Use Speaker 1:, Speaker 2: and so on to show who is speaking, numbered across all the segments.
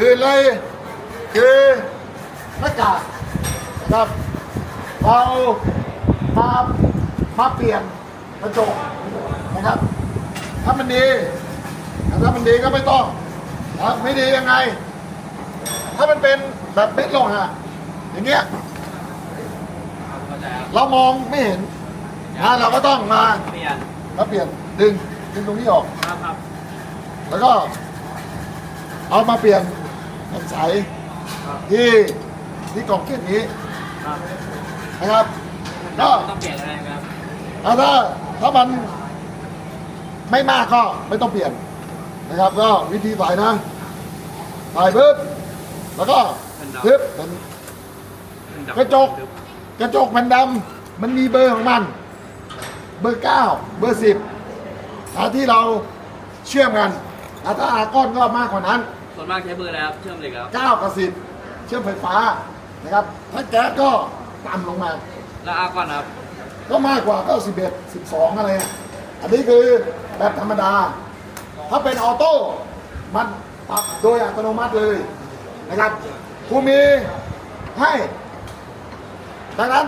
Speaker 1: อื่นเลยคือหน้ากากนะครับเรามามาเปลี่ยนกระจกนะครับ ถ้ามันดีถ้ามันดีก็ไม่ต้องนะครับไม่ดียังไง ถ้ามันเป็นแบบเม็ดโลหะอย่างเงี้ย
Speaker 2: เข้าใจครับ
Speaker 1: เรามองไม่เห็นนะเราก็ต้องมา
Speaker 2: เปลี่ยน
Speaker 1: มาเปลี่ยนดึงดึงตรงนี้ออก
Speaker 2: ครับครับ
Speaker 1: แล้วก็เอามาเปลี่ยน เป็นใส
Speaker 2: ครับ
Speaker 1: ที่ที่กล่องเกล็ดนี้
Speaker 2: ครับ
Speaker 1: นะครับก็
Speaker 2: ต้องเปลี่ยนอะไรครับ
Speaker 1: เอาถ้าถ้ามันไม่มากก็ไม่ต้องเปลี่ยนนะครับ ก็วิธีใส่นะใส่ปึ๊บแล้วก็ปึ๊บเป็นกระจกกระจกมันดำมันมีเบอร์ของมัน เบอร์เก้าเบอร์สิบที่เราเชื่อมกันอะถ้าอาก้อนก็มากกว่านั้น
Speaker 2: ส่วนมากใช้เบอร์อะไรครับเชื่อมเหล็กครับ
Speaker 1: เก้ากับสิบเชื่อมไฟฟ้านะครับ ถ้าแก๊สก็ต่ำลงมา
Speaker 2: แล้วอาร์กอนครับ
Speaker 1: ก็มากกว่าก็สิบเอ็ดสิบสองอะไรอะอันนี้คือแบบธรรมดา ถ้าเป็นออโต้ มันปรับโดยอัตโนมัติเลยนะครับครูมีให้ ดังนั้น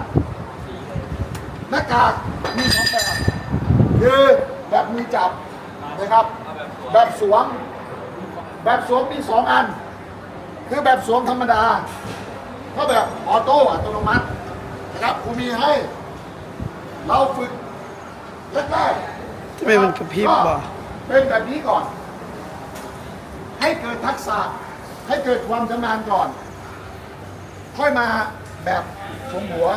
Speaker 1: หน้ากากมีสองแบบ คือแบบมีจับนะครับ แบบสวม แบบสวมมีสองอัน คือแบบสวมธรรมดาก็แบบออโต้อัตโนมัตินะครับครูมีให้ เราฝึกแรกๆ
Speaker 3: ทำไมมันกระพริบวะ
Speaker 1: เป็นแบบนี้ก่อน ให้เกิดทักษะ ให้เกิดความชำนาญก่อน ค่อยมาแบบสมหัว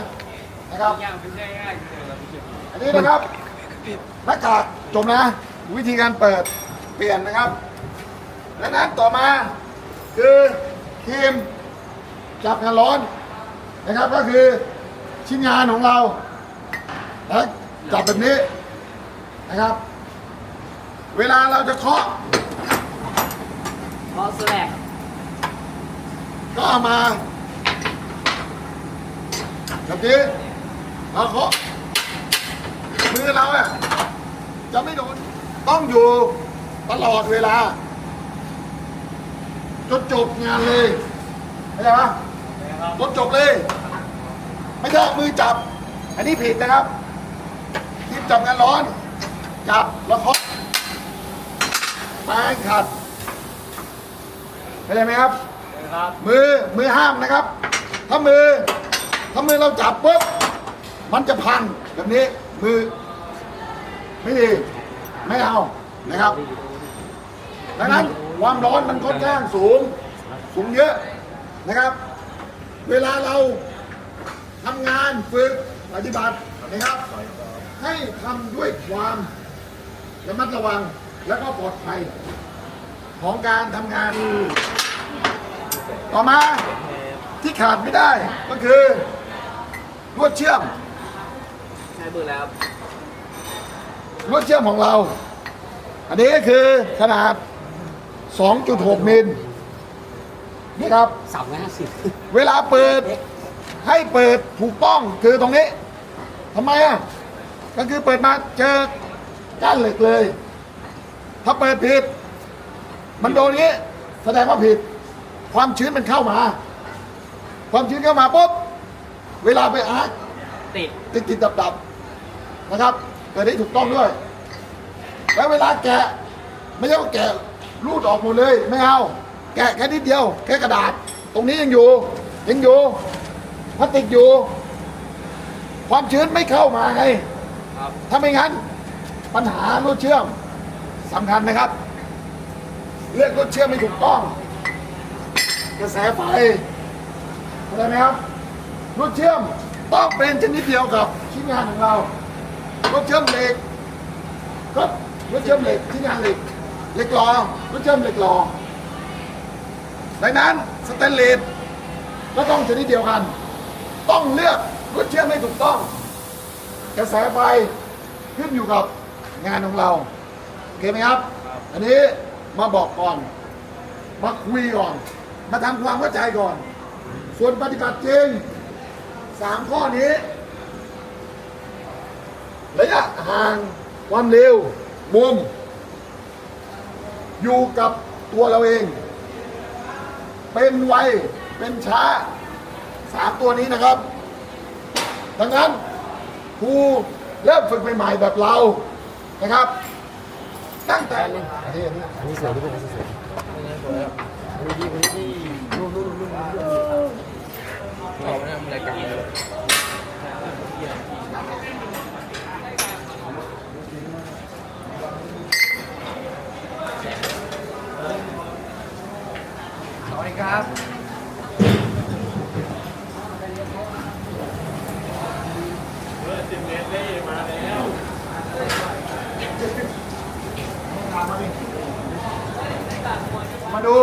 Speaker 1: นะครับ
Speaker 2: ย่างเป็นง่ายๆเลยครับพี่เชียว
Speaker 1: อันนี้นะครับหน้ากากจมนะ วิธีการเปิดเปลี่ยนนะครับ ดังนั้นต่อมาคือครีมจับงานร้อนนะครับก็คือชิ้นงานของเราแล้วจับแบบนี้นะครับ เวลาเราจะเคาะ
Speaker 2: เพราะสแลก
Speaker 1: ก็เอามาแบบนี้เราเคาะมือเราอะจะไม่โดนต้องอยู่ตลอดเวลา จนจบงานเลยเข้าใจปะจนจบเลย ไม่ใช่เอามือจับ อันนี้ผิดนะครับที่จับงานร้อน จับแล้วเคาะแป้งขัดเข้าใจไหมครับ
Speaker 2: ครับ
Speaker 1: มือมือห้ามนะครับ ถ้ามือ ถ้ามือเราจับปุ๊บมันจะพังแบบนี้มือ ไม่ดี ไม่เอานะครับดังนั้น ความร้อนมันค่อนข้างสูง สูงเยอะนะครับ เวลาเราทำงานฝึกปฏิบัตินะครับ ให้ทำด้วยความระมัดระวังและก็ปลอดภัย ของการทำงาน ต่อมาที่ขาดไม่ได้ก็คือลวดเชื่อม
Speaker 2: ใช้เบอร์แล้ว
Speaker 1: ลวดเชื่อมของเรา อันนี้ก็คือขนาด 2.6 มิลนะครับ
Speaker 2: สามร้อยห้าสิบ
Speaker 1: เวลาเปิดให้เปิดถูกต้องคือตรงนี้ทำไมอะ ก็คือเปิดมาเจอก้านเหล็กเลย ถ้าเปิดผิด มันโดนอย่างนี้ แสดงว่าผิด ความชื้นมันเข้ามา ความชื้นเข้ามาปุ๊บเวลาไปอาร์ต
Speaker 2: ติด
Speaker 1: ติดติดดับดับๆนะครับเกิดได้ถูกต้องด้วย แล้วเวลาแกะไม่ใช่ว่าแกะ รูดออกหมดเลยไม่เอา แกะแค่นิดเดียว แค่กระดาษ ตรงนี้ยังอยู่ยังอยู่พลาสติกอยู่ ความชื้นไม่เข้ามาไง
Speaker 2: ครับ
Speaker 1: ถ้าไม่งั้น ปัญหาลวดเชื่อมสำคัญนะครับ เลือกลวดเชื่อมไม่ถูกต้อง กระแสไฟเข้าใจไหมครับลวดเชื่อมต้องเป็นชนิดเดียวกับชิ้นงานของเราลวดเชื่อมเหล็กก็ลวดเชื่อมเหล็กชิ้นงานเหล็ก เหล็กหลอลวดเชื่อมเหล็กหลอดังนั้นสแตนเลสก็ต้องชนิดเดียวกัน ต้องเลือกลวดเชื่อมให้ถูกต้อง กระแสไฟขึ้นอยู่กับงานของเราโอเคไหมครับ อันนี้มาบอกก่อน มาคุยก่อน มาทำความเข้าใจก่อน ส่วนปฏิบัติจริงสามข้อนี้ ระยะห่างความเร็ว มุม อยู่กับตัวเราเอง เป็นไว เป็นช้าสามตัวนี้นะครับ ดังนั้นครูเริ่มฝึกใหม่ๆแบบเรานะครับ ตั้งแต่อันนี้อันนี้อันนี้เสือที่เป็นเสือ
Speaker 2: เขาเนี่ยรายการเลย สวัสดีครับ
Speaker 1: มาดู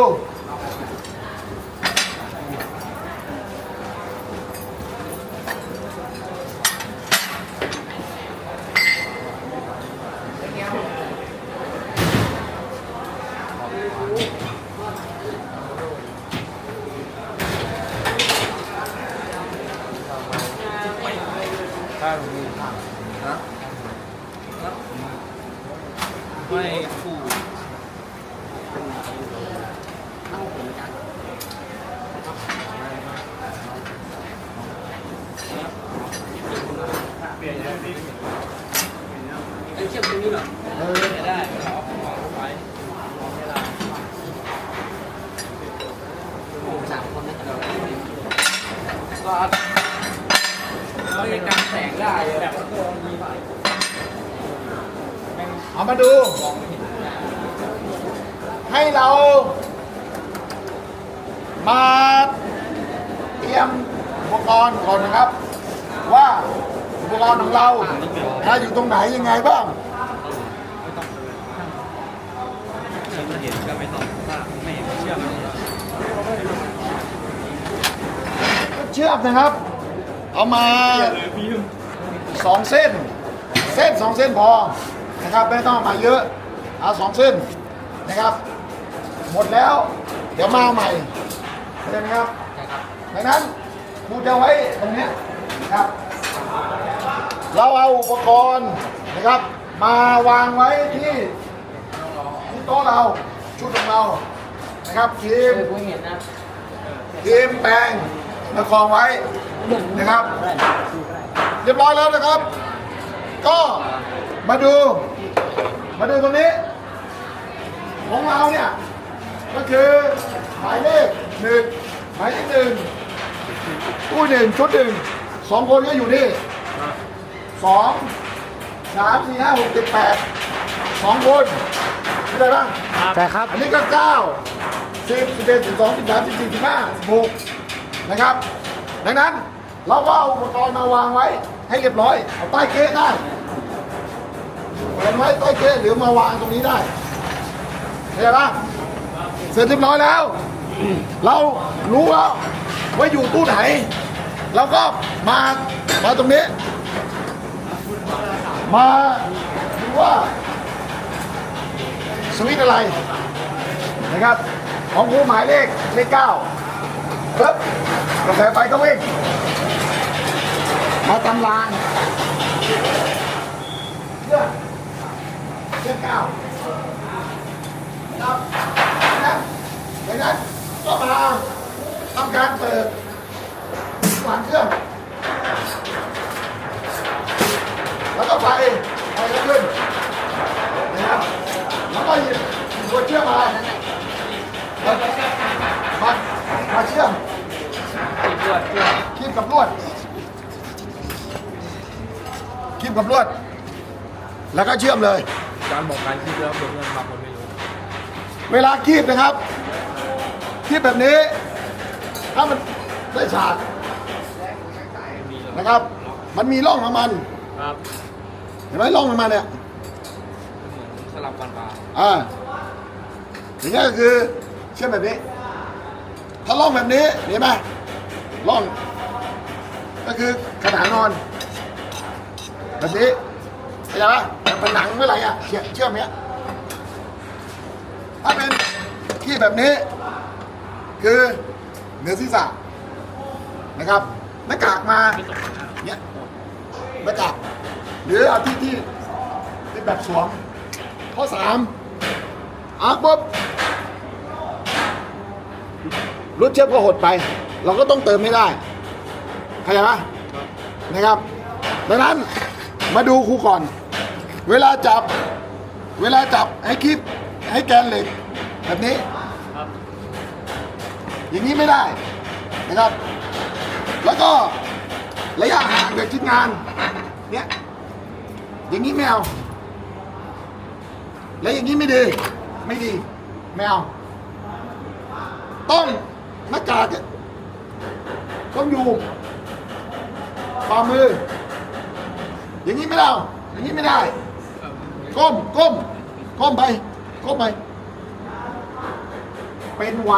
Speaker 2: ข้างนี้ฮะไม่คู่เปลี่ยนได้พี่ไอ้เชือกตรงนี้เหรอ
Speaker 1: เออ
Speaker 2: ได้เอาเอาไว้ไม่ได้โอ้สามคนนะเราก็เราในการแส งได้แบบมีไฟ
Speaker 1: เอามาดู ให้เรา มาเตรียมอุปกรณ์ก่อนนะครับ ว่าอุปกรณ์ของเราถ้าอยู่ตรงไหนยังไงบ้าง
Speaker 2: เห็นก็ไม่ต้องไม่เห็นเชื่อม
Speaker 1: เชือกนะครับ เอามาสองเส้น เส้นสองเส้นพอนะครับไม่ต้องเอามาเยอะเอาสองเส้นนะครับ หมดแล้ว เดี๋ยวมาใหม่เข้าใจไหมครับดังนั้นครูจะไว้ตรงเนี้ยนะครับ เราเอาอุปกรณ์นะครับ มาวางไว้ที่ที่โต๊ะเราชุดของเรานะครับทีม
Speaker 2: เคยกูเห็นนะ
Speaker 1: ทีมแปลงมาคลองไว้ นะครับ เรียบร้อยแล้วนะครับ ก็มาดู มาดูตรงนี้ ของเราเนี่ย ก็คือหมายเลขหนึ่งหมายเลขหนึ่งผู้หนึ่งชุดหนึ่งสองคนก็อยู่นี่สองสามสี่ห้าหกเจ็ดแปดสองคนเข้าใจปะ
Speaker 3: ใช่ครับ
Speaker 1: อันนี้ก็เก้าสิบสิบเอ็ดสิบสองสิบสามสิบสี่สิบห้าสิบหกนะครับ ดังนั้น เราก็เอาอุปกรณ์มาวางไว้ ให้เรียบร้อย เอาใต้เก๊ะได้แขวนไว้ใต้เก๊ะหรือมาวางตรงนี้ได้เข้าใจปะเสร็จเรียบร้อยแล้ว เรารู้แล้วว่าอยู่ตู้ไหน เราก็มา มาตรงนี้ มาดูว่าสวิตอะไรนะครับ ของครูหมายเลขเลขเก้าครับกระแสไฟก็วิ่ง มาตำรางเรื่องเรื่องเก้าครับนะดังนั้นก็มาทำการเปิดหวานเครื่อง คีบกับ
Speaker 2: ล
Speaker 1: วด แล้วก็เชื่อมเลย
Speaker 2: การบอกการคิดแล้วเพื่อนบางคนไม่รู้
Speaker 1: เวลาคีบนะครับ คีบแบบนี้ ถ้ามันได้ฉาก
Speaker 2: มีแล้ว
Speaker 1: นะครับ มันมีร่องของมัน
Speaker 2: ครับ
Speaker 1: เห็นไหมร่องของมันเนี่ย
Speaker 2: เหมือนสลับฟันปลา
Speaker 1: อ่าอย่างนี้ก็คือเชื่อมแบบนี้ ถ้าล่องแบบนี้เห็นไหมล่อง ก็คือขนานนอน แบบนี้เข้าใจปะแต่เป็นหนังเมื่อไหร่อะเชื่อเชื่อมเนี้ยถ้าเป็นที่แบบนี้ คือเหนือศีรษะนะครับหน้ากากมาเนี้ยหน้ากากหรือเอาที่ที่ที่แบบสวมข้อสามอาร์คปุ๊บรถเชื่อมก็หดไป เราก็ต้องเติมไม่ได้เข้าใจปะนะครับดังนั้น มาดูครูก่อน เวลาจับ เวลาจับให้คลิปให้แกนเหล็ก แบบนี้
Speaker 2: ครับ
Speaker 1: อย่างนี้ไม่ได้นะครับ แล้วก็ระยะห่างจากชิ้นงาน เนี่ย อย่างนี้ไม่เอา และอย่างนี้ไม่ดี ไม่ดี ไม่เอา ต้องหน้ากากต้องอยู่ฝ่ามือ อย่างนี้ไม่ได้ อย่างนี้ไม่ได้ ก้ม ก้ม ก้มไป ก้มไป เป็นไว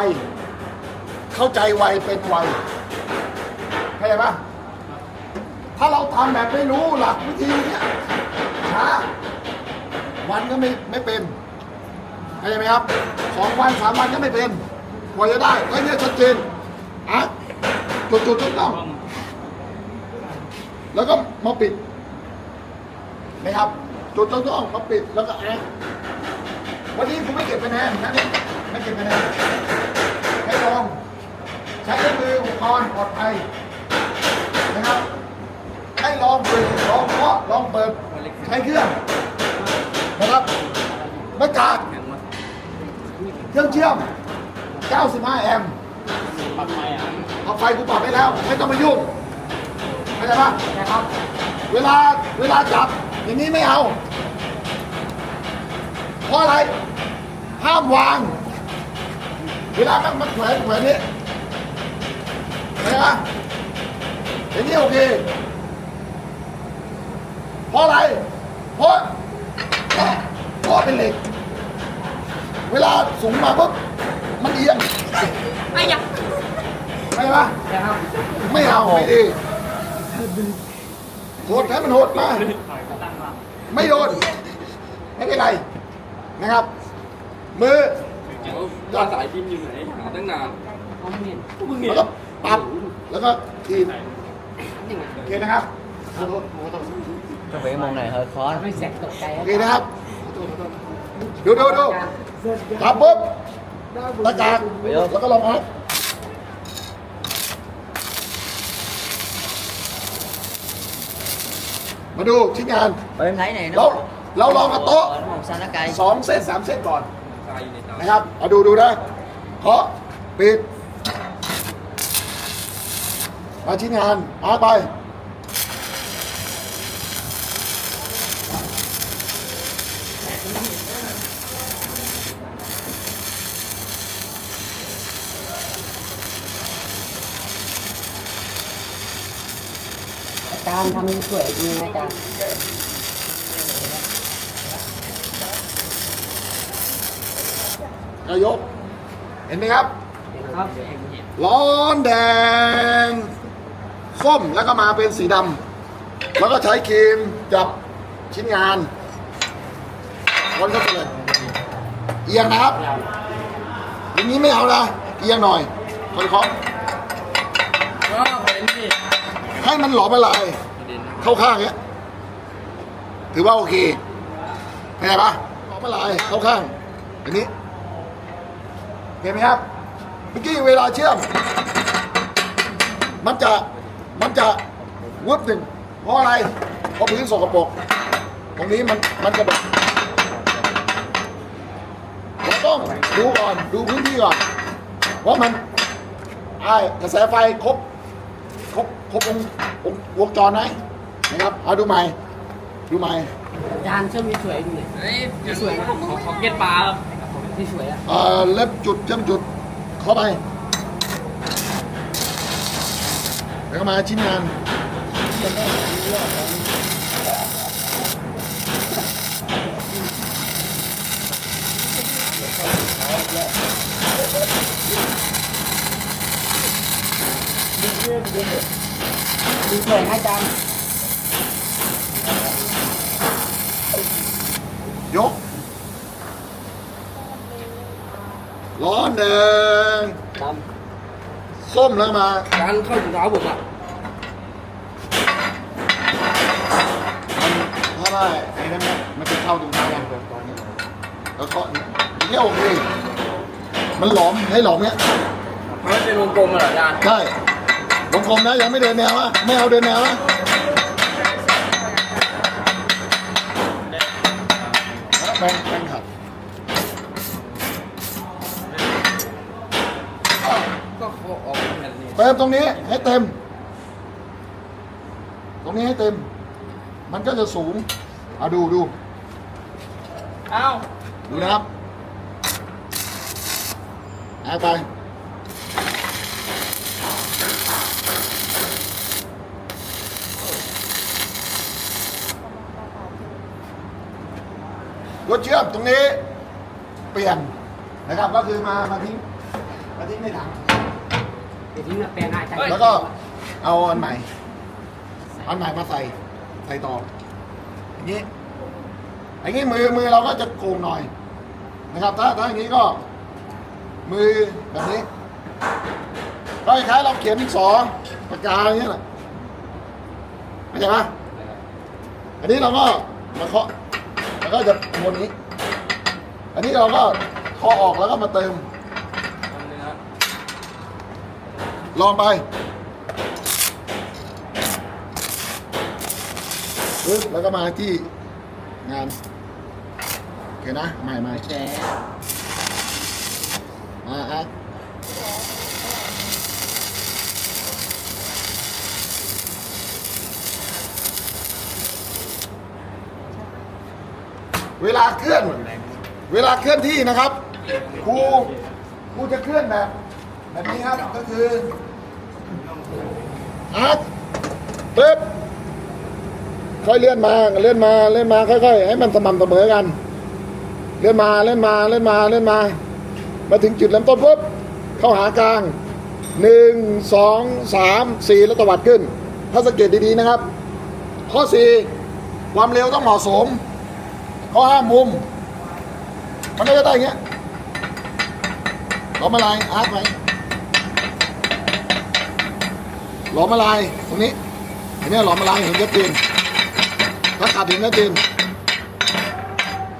Speaker 1: เข้าใจไวเป็นไวเข้าใจปะถ้าเราทำแบบไม่รู้หลักวิธีเนี่ยช้าวันก็ไม่ไม่เป็นเข้าใจไหมครับสองวันสามวันก็ไม่เป็นกว่าจะได้ไอ้เนี่ยชัดเจนอะจุดจุดจุดต้องแล้วก็มาปิด นะครับจุดจุดต้องมาปิดแล้วก็อะวันนี้คุณไม่เก็บคะแนนนะนี่ไม่เก็บคะแนนให้ลองใช้เครื่องมืออุปกรณ์ปลอดภัยนะครับให้ลองเปิดลองเคาะลองเปิดใช้เครื่องนะครับหน้ากากเครื่องเชื่อม 95 แอมป์
Speaker 2: ปรับไฟอะ
Speaker 1: เอาไฟกูปรับให้แล้ว ไม่ต้องมายุ่งเข้าใจปะ
Speaker 2: นะครับ
Speaker 1: เวลาเวลาจับ อย่างนี้ไม่เอา เพราะอะไร ห้ามวาง เวลามันมันแขวนแขวนนี้เห็นไหมอย่างนี้โอเค เพราะอะไร เพราะเพราะเป็นเหล็ก เวลาสูงมาปุ๊บ มันเอียง
Speaker 2: ไม่อยาก
Speaker 1: ใช่ปะ
Speaker 2: นะครับ
Speaker 1: ไม่เอา ไม่ดีโหดให้มันโหดมา ไม่โดน ไม่เป็นไรนะครับ มือ
Speaker 3: ยอดสายพิมพ์อยู่ไหนหาตั้งนาน
Speaker 2: เอาไม่เห็น
Speaker 3: มึง
Speaker 1: แล้
Speaker 3: เนี่
Speaker 1: วยก็ปับแล้วก็ทีม
Speaker 2: นี่ไง
Speaker 1: โอเคนะครับ
Speaker 4: จะไปมองไหนเฮ้ยคอร์ส
Speaker 2: ไม่แสกตกใจ
Speaker 1: โอเคนะครับ ดูดูดูปับปุ๊บตะกากแล้วก็ลองอัพ มาดูชิ้นงาน
Speaker 4: ไปไหนไหน
Speaker 1: เราเราลองกับโต๊ะ
Speaker 4: มองซานาไก
Speaker 1: สองเส้นสามเส้นก่อน
Speaker 3: ตายอยู่ในตา
Speaker 1: นะครับเอาดูดูนะเคาะปิดมาชิ้นงานอาไปา
Speaker 2: จารย์ทำให้สวยดีนะอาจารย์
Speaker 1: นายก เห็นไหมครับ
Speaker 2: ครับ
Speaker 1: ร้อนแดง ส้มแล้วก็มาเป็นสีดำ แล้วก็ใช้ครีมจับชิ้นงานคนเข้าไปเลยเอียงนะครับ อย่างนี้ไม่เอานะ เอียงหน่อยค่อยเคาะ
Speaker 3: ก็เป็นนี่
Speaker 1: ให้มันหลอมละลาย
Speaker 3: ประ เข้า
Speaker 1: ข้างเนี้ย ถือว่าโอเคเข้าใจปะหลอมละลายเข้าข้างอันนี้เห็นไหมครับเมื่อกี้เวลาเชื่อม มันจะมันจะวุบหนึ่งเพราะอะไรเพราะพื้นสกปรกตรงนี้มันมันจะแบบเราต้องดูก่อนดูพื้นที่ก่อนว่ามันไอ้กระแสไฟครบครบครบวงวงวงจรไหม นะครับ เอาดูใหม่ ดูใหม่
Speaker 2: อาจารย์ช่วยมีสวยดูหน่อย
Speaker 3: เฮ้ยจะสวยของของเก็ตปลาครับ
Speaker 2: ที่สวยอะ
Speaker 1: เอ่อเล็บจุดจำจุด เข้าไป แล้วก็มาชิ้นงาน
Speaker 2: ดูสวยนะอาจารย์
Speaker 1: ยก ร้อน แดง
Speaker 2: ด
Speaker 1: ส้มแล้วมา
Speaker 3: การเข้าถุงเท้าผมอะ
Speaker 1: ถ้าได้ไอ้นั่นเนี่ยมันจะเข้าตรงกลางตอนนี้แล้วก็อย่างเงี้ยโอเคมันหลอมให้หลอมเนี้ย
Speaker 3: มันจะเป็นวงกลมเหรออาจารย์
Speaker 1: ใช่วงกลมนะยังไม่เดินแนวนะไม่เอาเดินแนวนะแบ่งแบ่งขัด
Speaker 3: ก็เขาออกแผ่นนี้
Speaker 1: เติมตรงนี้ให้เต็ม ตรงนี้ให้เต็ม มันก็จะสูงเอาดูดู
Speaker 2: เอ้า
Speaker 1: ดูนะครับเอาไปรถเชื่อมตรงนี้เปลี่ยนนะครับก็คือมามาทิ้งมาทิ้งในถัง
Speaker 2: เดี๋ยวทิ้งแปลงง่ายจัง
Speaker 1: แล้วก็เอาอันใหม่ อันใหม่มาใส่ ใส่ต่อ อย่างนี้ อย่างนี้มือมือเราก็จะโกงหน่อย นะครับ ถ้าถ้าอย่างนี้ก็ มือแบบนี้ก็คล้ายๆเราเขียนดินสอปากกาอย่างนี้แหละเข้าใจไหมอันนี้เราก็มาเคาะแล้วก็จะวนนี้ อันนี้เราก็เคาะออกแล้วก็มาเติม ลองไปปึ๊บแล้วก็มาที่งานโอเคนะใหม่ใหม่
Speaker 2: แฉ
Speaker 1: มาอะเวลาเคลื่อน เวลาเคลื่อนที่นะครับครูครูจะเคลื่อนแบบ แบบนี้ครับก็คือ อัดปึ๊บค่อยเลื่อนมาเลื่อนมาเลื่อนมาค่อยๆให้มันสม่ำเสมอกัน เลื่อนมาเลื่อนมาเลื่อนมาเลื่อนมา มาถึงจุดเริ่มต้นปุ๊บเข้าหากลางหนึ่งสองสามสี่แล้วตวัดขึ้น ถ้าสังเกตดีๆนะครับ ข้อสี่ความเร็วต้องเหมาะสม ข้อห้ามุม มันก็จะได้อย่างเงี้ยล้อมอะไรอาร์ตไว้ ล้อมอะไรตรงนี้อันเนี้ยล้อมอะไรเห็นชัดเจนถ้าขาดเห็นชัดเจน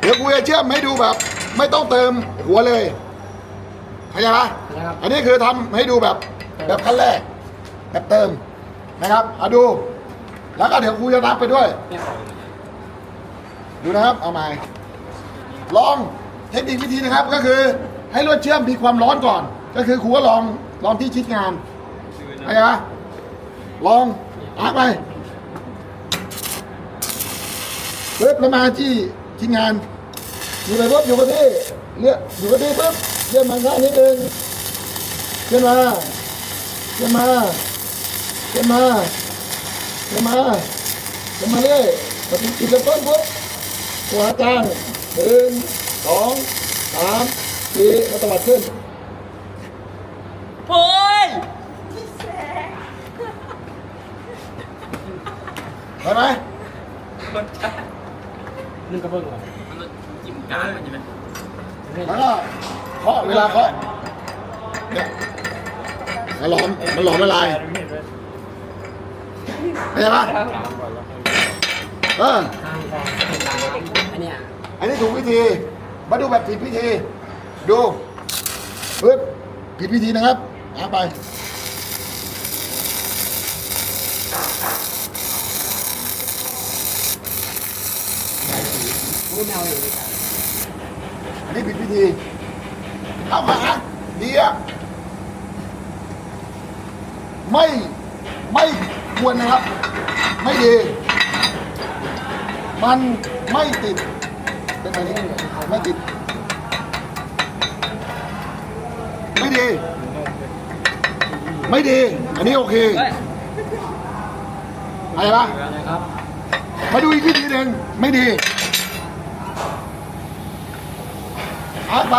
Speaker 1: เดี๋ยวกูจะเชื่อมให้ดูแบบ ไม่ต้องเติมหัวเลยเข้าใจปะ
Speaker 2: นะครับ
Speaker 1: อันนี้คือทำให้ดูแบบแบบขั้นแรก แบบเติมนะครับเอาดู แล้วก็เดี๋ยวครูจะนับไปด้วย ดูนะครับเอาใหม่ลองเทคนิควิธีนะครับก็คือให้ลวดเชื่อมมีความร้อนก่อน ก็คือครูก็ลองลองที่ชิดงานเข้าใจปะ ลองอาไปปึ๊บแล้วมาที่ชิดงานอยู่ไปปุ๊บอยู่กับที่เลือกอยู่กับที่ปุ๊บเลื่อนมาข้างนิดนึงเลื่อนมาเลื่อนมาเลื่อนมาเลื่อนมาเลื่อนมาเรื่อยมาถึงจุดเริ่มต้นปุ๊บหัวกลางหนึ่งสองสามสี่แล้วตวัดขึ้น เห็นไหม
Speaker 2: นึ่งกระเบื้องเหรอ
Speaker 3: มันจิ้มการมันใช่ไหม
Speaker 1: แล้วก็เคาะเวลาเคาะเนี่ยมันหลอมมันหลอมละลายเข้าใจปะเออ
Speaker 2: อันเนี้ย
Speaker 1: อันนี้ถูกวิธี มาดูแบบผิดวิธี ดูปึ๊บผิดวิธีนะครับเอาไป
Speaker 2: พูดแนวอย่างนี้
Speaker 1: อันนี้ผิดวิธีเข้ามาดีอะไม่ไม่ควรนะครับ ไม่ดี มันไม่ติด เป็นแบบนี้ไม่ติด ไม่ดี ไม่ดี อันนี้โอเค
Speaker 3: เอะ
Speaker 1: ไรปะ
Speaker 2: อะ
Speaker 1: มาดูอีกวิธีหนึ่งไม่ดี อาไป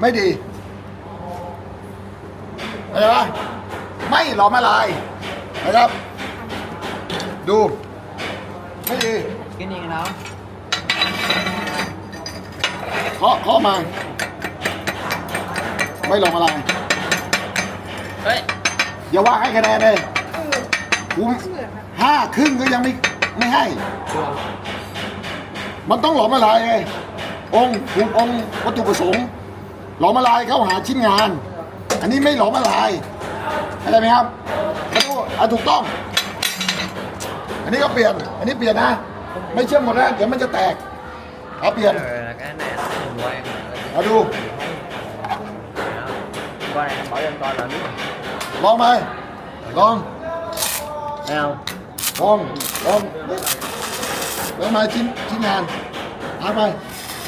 Speaker 1: ไม่ดีอะไรปะไม่หลอมละลายนะครับ ดู ไม่ดี
Speaker 4: กินเอีกแล้ว
Speaker 1: เคาะเคาะมา ไม่ลงอะไร
Speaker 3: เฮ้ย
Speaker 1: อย่าว่าให้คะแนนเลยผมห้าครึ่งก็ยังไม่ไม่ให้ มันต้องหลอมละลายไงองค์ถูกองค์วัตถุประสงค์ หลอมละลายเข้าหาชิ้นงาน อันนี้ไม่หลอมละลายเข้าใจไหมครับกระดูอะถูกต้อง อันนี้ก็เปลี่ยน อันนี้เปลี่ยนนะ ไม่เชื่อมหมดนะเดี๋ยวมันจะแตกเอาเปลี่ยน
Speaker 4: เออ cái này nó không quay
Speaker 1: มาดู
Speaker 4: qua này bỏ lên coi là biết
Speaker 1: ลองไหมลอง
Speaker 4: thấy không
Speaker 1: ลองลองลองมาชิ้นชิ้นงานเอาไป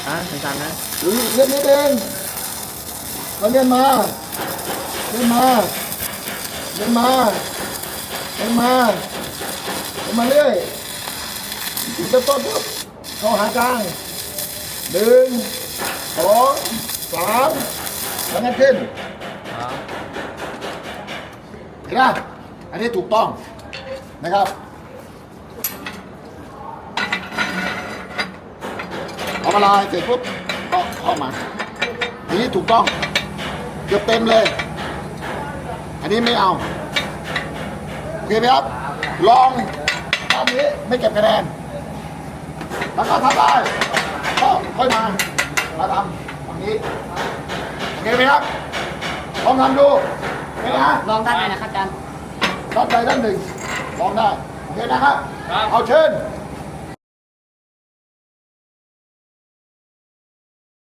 Speaker 4: đó xanh xanh đó
Speaker 1: หรือเล่นนิดเองเราเล่นมาเล่นมาเล่นมาเล่นมาเล่นมาเรื่อยจุดเริ่มต้นปุ๊บเข้าหากลางหนึ่ง สองสามแล้วงั้นขึ้นเห็นไหมอันนี้ถูกต้องนะครับ เอามาลายเสร็จปุ๊บก็เข้ามาอันนี้ถูกต้อง เกือบเต็มเลย อันนี้ไม่เอาโอเคไหมครับ ลองตอนนี้ไม่เก็บคะแนน แล้วก็ทำได้ก็ค่อยมา มาทำฝั่งนี้โอเคไหมครับลองทำดูโอเคนะ
Speaker 2: ลองด้านไหนนะครับอาจารย์
Speaker 1: ด้านใดด้านหนึ่งลองได้โอเคนะครับเอาเชิญ